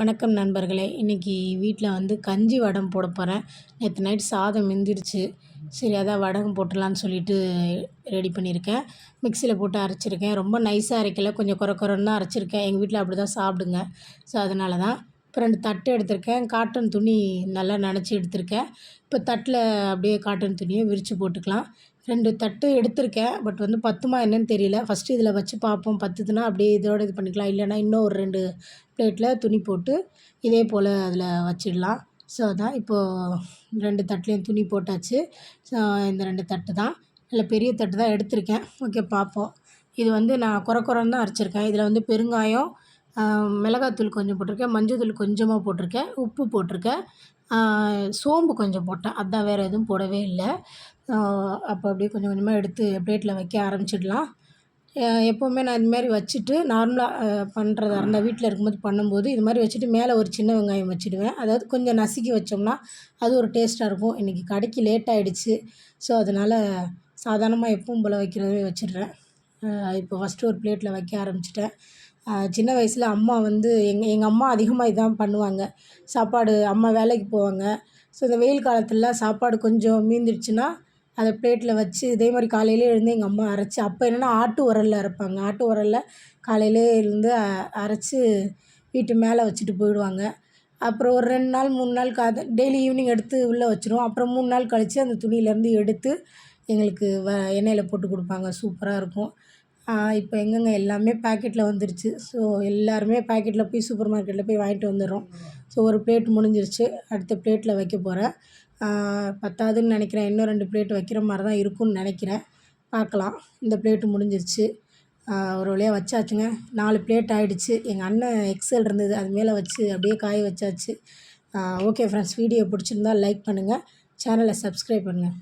வணக்கம் நண்பர்களே. இன்றைக்கி வீட்டில் வந்து கஞ்சி வடம் போட போகிறேன் நேற்று நைட் சாதம் மிந்திருச்சு. சரி அதான் வடகம் போட்டுடலான்னு சொல்லிட்டு ரெடி பண்ணியிருக்கேன் மிக்சியில் போட்டு அரைச்சிருக்கேன். ரொம்ப நைஸாக அரைக்கல. கொஞ்சம் குறை குறைன்னு தான் அரைச்சிருக்கேன். எங்கள் வீட்டில் அப்படி தான் சாப்பிடுங்க. ஸோ அதனால தான் இப்போ ரெண்டு தட்டு எடுத்திருக்கேன். காட்டன் துணி நல்லா நினச்சி எடுத்திருக்கேன். இப்போ தட்டில் அப்படியே காட்டன் துணியை விரித்து போட்டுக்கலாம். ரெண்டு தட்டு எடுத்திருக்கேன் பட் வந்து பத்துமா என்னன்னு தெரியல. ஃபஸ்ட்டு இதில் வச்சு பார்ப்போம். பத்துதுன்னா அப்படியே இதோட இது பண்ணிக்கலாம். இல்லைன்னா இன்னும் ஒரு ரெண்டு பிளேட்டில் துணி போட்டு இதே போல் அதில் வச்சிடலாம். ஸோ அதான் இப்போது ரெண்டு தட்டுலேயும் துணி போட்டாச்சு. ஸோ இந்த ரெண்டு தட்டு தான். இல்லை பெரிய தட்டு தான் எடுத்திருக்கேன். ஓகே பார்ப்போம். இது வந்து நான் குறை குறைன்னு தான் அரைச்சிருக்கேன். இதில் வந்து பெருங்காயம் மிளகாத்தூள் கொஞ்சம் போட்டிருக்கேன். மஞ்சள் தூள் கொஞ்சமாக போட்டிருக்கேன். உப்பு போட்டிருக்கேன். சோம்பு கொஞ்சம் போட்டேன். அதான் வேறு எதுவும் போடவே இல்லை. அப்போ அப்படியே கொஞ்சம் கொஞ்சமாக எடுத்து பிளேட்டில் வைக்க ஆரம்பிச்சிடலாம். எப்போவுமே நான் இதுமாரி வச்சுட்டு நார்மலாக பண்ணுறதா இருந்தால் வீட்டில் இருக்கும்போது பண்ணும்போது இது மாதிரி வச்சுட்டு மேலே ஒரு சின்ன வெங்காயம் வச்சுடுவேன். அதாவது கொஞ்சம் நசுக்கி வச்சோம்னா அது ஒரு டேஸ்ட்டாக இருக்கும். இன்றைக்கி கடைக்கு லேட் ஆகிடுச்சு ஸோ அதனால் சாதாரணமாக எப்பவும் போல் வைக்கிறதே வச்சிடுறேன். இப்போ ஃபஸ்ட்டு ஒரு பிளேட்டில் வைக்க ஆரம்பிச்சிட்டேன். சின்ன வயசில் அம்மா வந்து எங்கள் எங்கள் அம்மா அதிகமாக இதான் பண்ணுவாங்க. சாப்பாடு அம்மா வேலைக்கு போவாங்க. ஸோ இந்த வெயில் காலத்துலலாம் சாப்பாடு கொஞ்சம் மீந்துடுச்சுன்னா அதை பிளேட்டில் வச்சு இதே மாதிரி காலையிலே எழுந்து எங்கள் அம்மா அரைச்சி அப்போ என்னென்னா ஆட்டு உரலில் அரைப்பாங்க. ஆட்டு உரலில் காலையிலே எழுந்து அரைச்சி வீட்டு மேலே வச்சுட்டு போயிடுவாங்க. அப்புறம் ஒரு ரெண்டு நாள் மூணு நாள் காது டெய்லி ஈவினிங் எடுத்து உள்ளே வச்சுருவோம். அப்புறம் மூணு நாள் கழித்து அந்த துணியிலேருந்து எடுத்து எங்களுக்கு வ எண்ணெயில் போட்டு கொடுப்பாங்க. சூப்பராக இருக்கும். இப்போ எங்கெங்க எல்லாமே பேக்கெட்டில் வந்துருச்சு. ஸோ எல்லாருமே பேக்கெட்டில் போய் சூப்பர் மார்க்கெட்டில் போய் வாங்கிட்டு வந்துடுறோம். ஸோ ஒரு பிளேட் முடிஞ்சிருச்சு. அடுத்த பிளேட்டில் வைக்க போகிறேன். பத்தாதுன்னு நினைக்கிறேன். இன்னும் ரெண்டு பிளேட் வைக்கிற மாதிரி தான் இருக்கும்னு நினைக்கிறேன். பார்க்கலாம். இந்த பிளேட்டு முடிஞ்சிருச்சு. ஒரு வழியாக வச்சாச்சுங்க. நாலு பிளேட் ஆகிடுச்சு எங்கள் அண்ணன் எக்ஸல் இருந்தது. அது மேலே வச்சு அப்படியே காய வச்சாச்சு. ஓகே ஃப்ரெண்ட்ஸ் வீடியோ பிடிச்சிருந்தா லைக் பண்ணுங்கள் சேனலை சப்ஸ்கிரைப் பண்ணுங்கள்